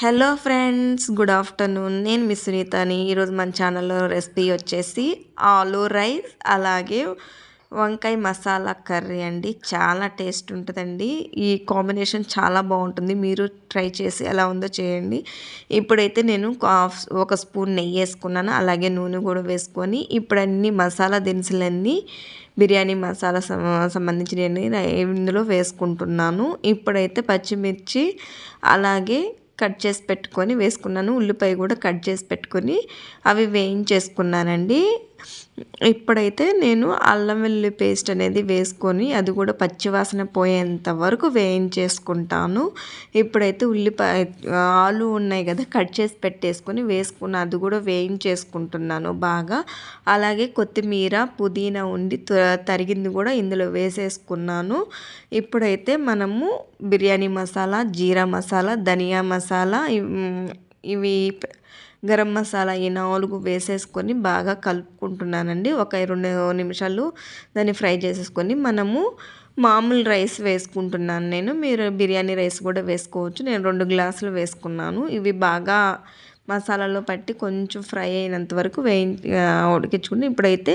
Hello friends good afternoon. నేను miss సునీతని. ఈరోజు మన ఛానల్లో రెసిపీ వచ్చేసి ఆలూ రైస్ అలాగే వంకాయ మసాలా కర్రీ అండి. చాలా టేస్ట్ ఉంటుందండి. ఈ కాంబినేషన్ చాలా బాగుంటుంది. మీరు ట్రై చేసి ఎలా ఉందో చేయండి. ఇప్పుడైతే నేను ఒక స్పూన్ నెయ్యి వేసుకున్నాను. అలాగే నూనె కూడా వేసుకొని ఇప్పుడు అన్ని మసాలా దినుసులన్నీ బిర్యానీ మసాలా సంబంధించిన ఇందులో వేసుకుంటున్నాను. ఇప్పుడైతే పచ్చిమిర్చి అలాగే కట్ చేసి పెట్టుకొని వేసుకున్నాను. ఉల్లిపాయ కూడా కట్ చేసి పెట్టుకొని అవి వేయించేసుకున్నానండి. ఇప్పుడైతే నేను అల్లం వెల్లుల్లి పేస్ట్ అనేది వేసుకొని అది కూడా పచ్చివాసన పోయేంత వరకు వేయించేసుకుంటాను. ఇప్పుడైతే ఉల్లిపాయ ఆలు ఉన్నాయి కదా కట్ చేసి పెట్టేసుకొని వేసుకున్న అది కూడా వేయించేసుకుంటున్నాను బాగా. అలాగే కొత్తిమీర పుదీనా ఉండి తరిగింది కూడా ఇందులో వేసేసుకున్నాను. ఇప్పుడైతే మనము బిర్యానీ మసాలా జీరా మసాలా ధనియా మసాలా ఇవి గరం మసాలా ఈ నాలుగు వేసేసుకొని బాగా కలుపుకుంటున్నానండి. ఒక రెండు నిమిషాలు దాన్ని ఫ్రై చేసేసుకొని మనము మామూలు రైస్ వేసుకుంటున్నాను నేను. మీరు బిర్యానీ రైస్ కూడా వేసుకోవచ్చు. నేను రెండు గ్లాసులు వేసుకున్నాను. ఇవి బాగా మసాలాలో పట్టి కొంచెం ఫ్రై అయినంత వరకు వేయి ఉడికించుకుని ఇప్పుడైతే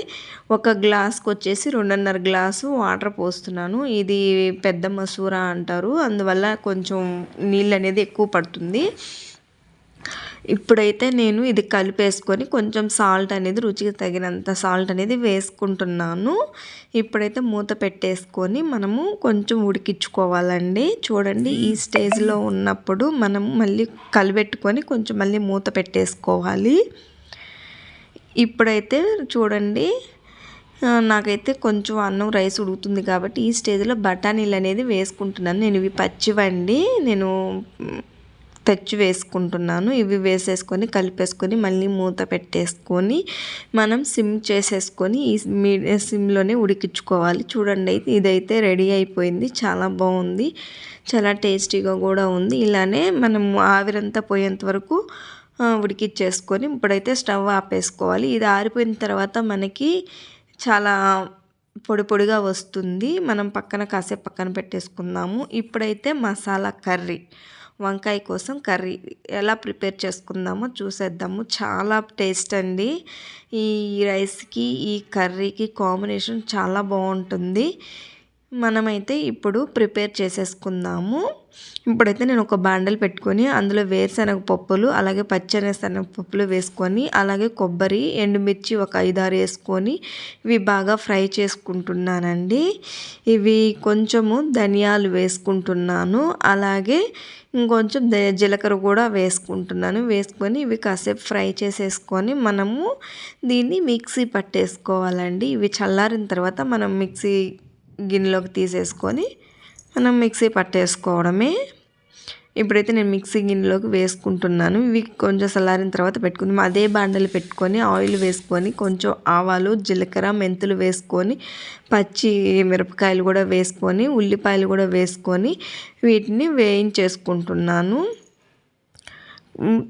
ఒక గ్లాస్కి వచ్చేసి రెండున్నర గ్లాసు వాటర్ పోస్తున్నాను. ఇది పెద్ద మసూర అంటారు. అందువల్ల కొంచెం నీళ్ళు అనేది ఎక్కువ పడుతుంది. ఇప్పుడైతే నేను ఇది కలిపేసుకొని కొంచెం సాల్ట్ అనేది రుచికి తగినంత సాల్ట్ అనేది వేసుకుంటున్నాను. ఇప్పుడైతే మూత పెట్టేసుకొని మనము కొంచెం ఉడికించుకోవాలండి. చూడండి ఈ స్టేజ్లో ఉన్నప్పుడు మనం మళ్ళీ కలిపెట్టుకొని కొంచెం మళ్ళీ మూత పెట్టేసుకోవాలి. ఇప్పుడైతే చూడండి నాకైతే కొంచెం అన్నం రైస్ ఉడుకుతుంది కాబట్టి ఈ స్టేజ్లో బఠానీలు అనేది వేసుకుంటున్నాను. నేను ఇవి పచ్చివండి. నేను తెచ్చి వేసుకుంటున్నాను. ఇవి వేసేసుకొని కలిపేసుకొని మళ్ళీ మూత పెట్టేసుకొని మనం సిమ్ చేసేసుకొని ఈ మీ సిమ్లోనే ఉడికించుకోవాలి. చూడండి అయితే ఇదైతే రెడీ అయిపోయింది. చాలా బాగుంది. చాలా టేస్టీగా కూడా ఉంది. ఇలానే మనం ఆవిరంతా పోయేంత వరకు ఉడికిచ్చేసుకొని ఇప్పుడైతే స్టవ్ ఆపేసుకోవాలి. ఇది ఆరిపోయిన తర్వాత మనకి చాలా పొడి పొడిగా వస్తుంది. మనం పక్కన కాసేపు పక్కన పెట్టేసుకుందాము. ఇప్పుడైతే మసాలా కర్రీ. వంకాయ కోసం కర్రీ ఎలా ప్రిపేర్ చేసుకుందామో చూసేద్దాము. చాలా టేస్ట్ అండి. ఈ రైస్కి ఈ కర్రీకి కాంబినేషన్ చాలా బాగుంటుంది. మనమైతే ఇప్పుడు ప్రిపేర్ చేసేసుకుందాము. ఇప్పుడైతే నేను ఒక బాండల్ పెట్టుకొని అందులో వేరుశనగ పప్పులు అలాగే పచ్చెనగ పప్పులు వేసుకొని అలాగే కొబ్బరి ఎండుమిర్చి ఒక ఐదారు వేసుకొని ఇవి బాగా ఫ్రై చేసుకుంటున్నానండి. ఇవి కొంచెము ధనియాలు వేసుకుంటున్నాను అలాగే ఇంకొంచెం జీలకర్ర కూడా వేసుకుంటున్నాను. వేసుకొని ఇవి కాసేపు ఫ్రై చేసేసుకొని మనము దీన్ని మిక్సీ పట్టేసుకోవాలండి. ఇవి చల్లారిన తర్వాత మనం మిక్సీ గిన్నెలోకి తీసేసుకొని మనం మిక్సీ పట్టేసుకోవడమే. ఇప్పుడైతే నేను మిక్సీ గిన్నెలోకి వేసుకుంటున్నాను. ఇవి కొంచెం చల్లారిన తర్వాత పెట్టుకుని అదే బాండలు పెట్టుకొని ఆయిల్ వేసుకొని కొంచెం ఆవాలు జీలకర్ర మెంతులు వేసుకొని పచ్చి మిరపకాయలు కూడా వేసుకొని ఉల్లిపాయలు కూడా వేసుకొని వీటిని వేయించేసుకుంటున్నాను.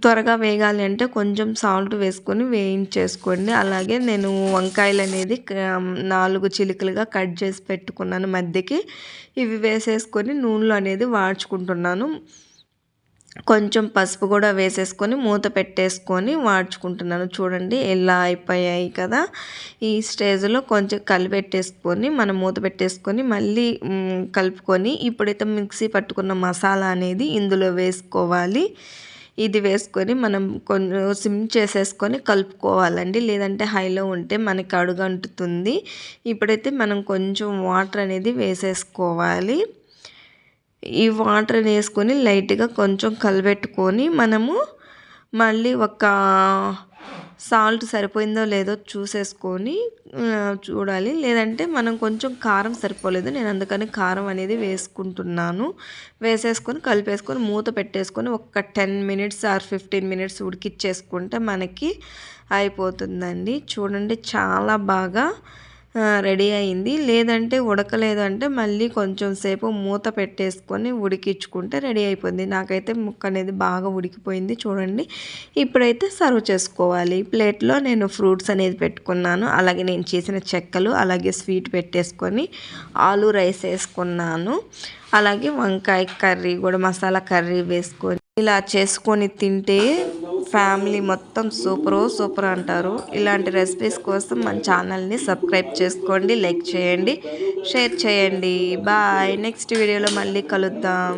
త్వరగా వేగాలి అంటే కొంచెం సాల్ట్ వేసుకొని వేయించేసుకోండి. అలాగే నేను వంకాయలు అనేది నాలుగు చిలుకలుగా కట్ చేసి పెట్టుకున్నాను మధ్యకి. ఇవి వేసేసుకొని నూనెలో అనేది వాడ్చుకుంటున్నాను. కొంచెం పసుపు కూడా వేసేసుకొని మూత పెట్టేసుకొని వాడ్చుకుంటున్నాను. చూడండి ఎలా అయిపోయాయి కదా. ఈ స్టేజ్లో కొంచెం కలిపెట్టేసుకొని మనం మూత పెట్టేసుకొని మళ్ళీ కలుపుకొని ఇప్పుడైతే మిక్సీ పట్టుకున్న మసాలా అనేది ఇందులో వేసుకోవాలి. ఇది వేసుకొని మనం కొంచెం సిమ్ చేసేసుకొని కలుపుకోవాలండి. లేదంటే హైలో ఉంటే మనకి అడుగంటుతుంది ఇప్పుడైతే మనం కొంచెం వాటర్ అనేది వేసేసుకోవాలి. ఈ వాటర్ వేసుకొని లైట్గా కొంచెం కలబెట్టుకొని మనము మళ్ళీ ఒక సాల్ట్ సరిపోయిందో లేదో చూసేసుకొని చూడాలి. లేదంటే మనం కొంచెం కారం సరిపోలేదు నేను అందుకని కారం అనేది వేసుకుంటున్నాను. వేసేసుకొని కలిపేసుకొని మూత పెట్టేసుకొని ఒక ten minutes or fifteen minutes ఉడికిచ్చేసుకుంటే మనకి అయిపోతుందండి. చూడండి చాలా బాగా రెడీ అయింది. లేదంటే ఉడకలేదు అంటే మళ్ళీ కొంచెం సేపు మూత పెట్టేసుకొని ఉడికించుకుంటే రెడీ అయిపోయింది. నాకైతే ముక్క అనేది బాగా ఉడికిపోయింది చూడండి. ఇప్పుడైతే సర్వ్ చేసుకోవాలి. ప్లేట్లో నేను ఫ్రూట్స్ అనేది పెట్టుకున్నాను. అలాగే నేను చేసిన చెక్కలు అలాగే స్వీట్ పెట్టేసుకొని ఆలు రైస్ వేసుకున్నాను. అలాగే వంకాయ కర్రీ కూడా మసాలా కర్రీ వేసుకొని ఇలా చేసుకొని తింటే ఫ్యామిలీ మొత్తం సూపరు సూపర్ అంటారు. ఇలాంటి రెసిపీస్ కోసం మన ఛానల్ని సబ్స్క్రైబ్ చేసుకోండి లైక్ చేయండి షేర్ చేయండి. బాయ్. నెక్స్ట్ వీడియోలో మళ్ళీ కలుద్దాం.